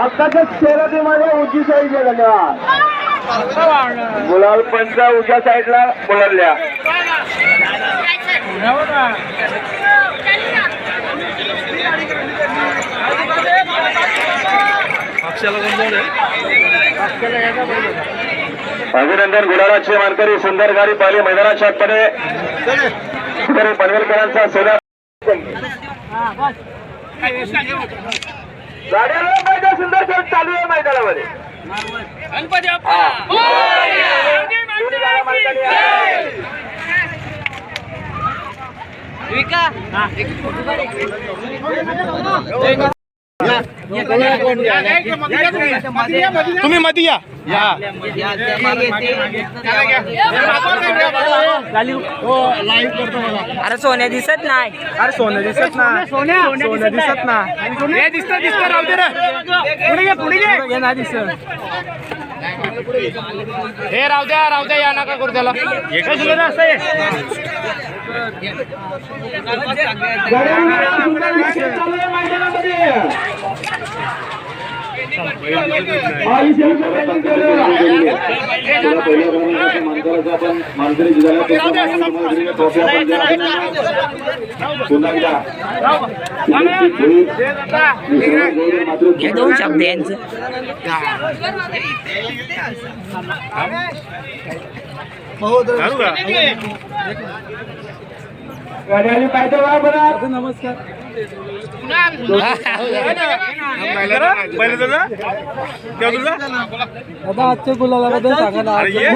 आत्ताच्या शर्यतीमध्ये उंची साईड धन्यवाद गुलाल पंचा उजव्या साईडला बोलल्या अभिनंदन गुलालाचे मानकरी सुंदर गाडी पाहिली मैदानाच्या आतमध्ये. पनवेलकरांचा पाहिजे सुंदर खेळ चालू आहे मैदानामध्ये. आहे. तुम्ही मध्ये या. या. अरे सोन्या दिसत नाही. अरे सोनं दिसत ना सोन्या सोनं दिसत ना हे दिसत दिसत राहू दे रे. पुढे पुढे हे नाही दिसत. हे राहू द्या राहू द्या या नका करू त्याला. हे हे दोन शब्द यांचं गाड्याने पाहिजे वा बरं. नमस्कार. दादा आजच्या गुलालाबद्दल सांगा ना. आजच्या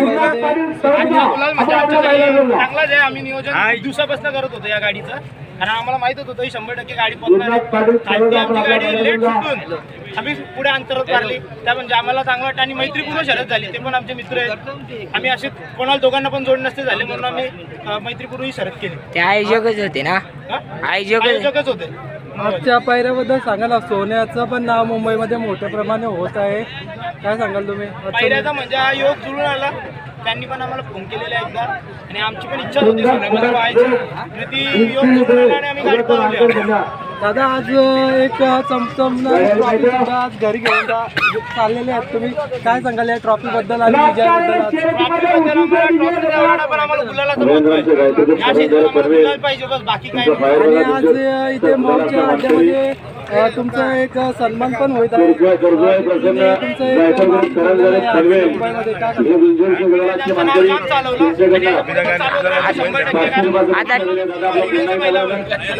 नियोजन दिवसापासून करत होतो या गाडीचं. कारण आम्हाला माहीत होतं ही शंभर टक्के गाडी पोहोचणार. आहे. आमची गाडी लेट. सुटून आम्ही पुढे अंतरात मारली त्या म्हणजे आम्हाला चांगलं वाटतं आणि मैत्रीपूर्ण शरद झाली. ते पण आमचे मित्र आहेत. आम्ही असे कोणाला दोघांना पण जोड नसते झाले म्हणून आम्ही ही शरद केली. ते आयोजकच होते ना? आयोजक आयोजकच. होते. आजच्या पायऱ्याबद्दल सांगा ना सोन्याचं पण नाव मुंबईमध्ये मोठ्या प्रमाणे होत आहे. काय सांगाल तुम्ही? पायऱ्याचा म्हणजे हा योग जुळून आला. त्यांनी पण आम्हाला फोन केलेला एकदा. आणि आमची पण इच्छा होती सोन्यामध्ये व्हायची आणि ती योग जुळून आला आणि आम्ही गाडी पळवली दादा आज एक चमचमणारी ट्रॉफी सुद्धा आज घरी घेऊन चाललेले आहेत तुम्ही. काय सांगाल या ट्रॉफी बद्दल आणि विजयाबद्दल ट्रॉफीबद्दल पाहिजे. बस बाकी काय. आणि आज इथे मॉलच्या अड्ड्यामध्ये अ, तुमचा एक सन्मान पण होत आहे.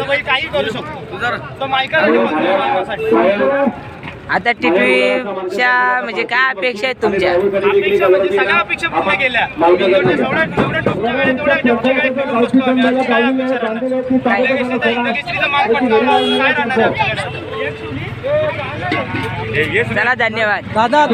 हे काही करू शकतो. आता टिटवीच्या म्हणजे काय अपेक्षा आहेत तुमच्या अपेक्षा म्हणजे सगळ्या अपेक्षा पूर्ण केल्या? चला धन्यवाद दादा